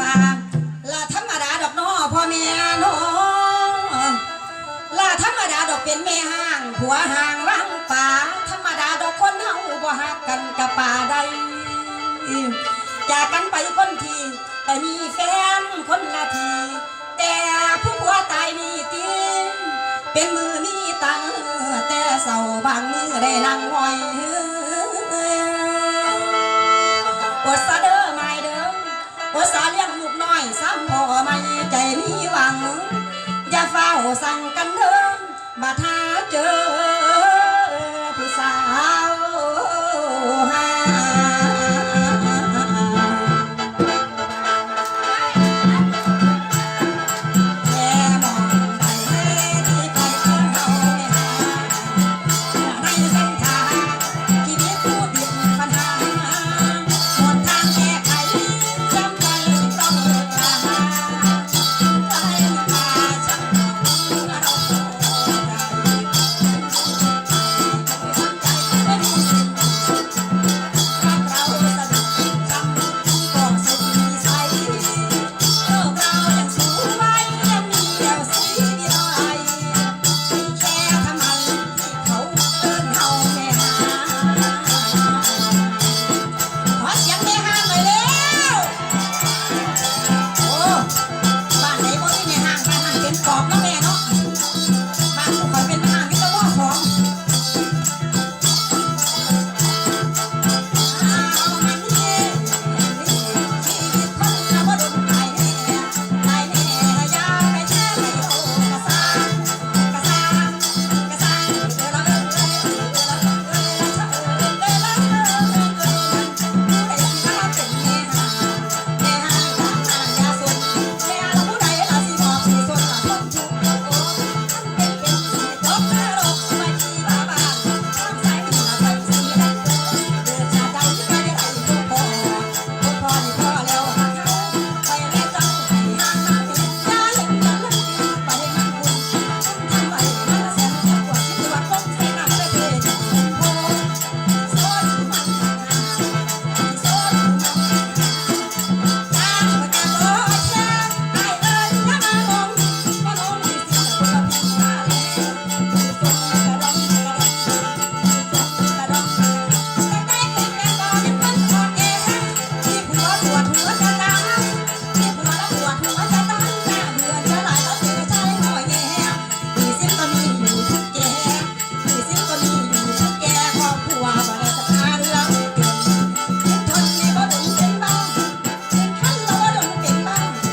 ว่าลาธรรมดาดอกน้อพ่อแม่น้อลาธรรมดาดอกเป็นแม่ห้างผัวห่างวังป่าธรรมดาดอกคนเฮาบ่ฮักกันกับป่าใดจากกันไปคนทีแต่มีแฟนคนละที แต่ผู้ผัวตายนี่ตีเป็นมือมีตังแต่เศร้าบางมือได้นั่ง สั่งกันเ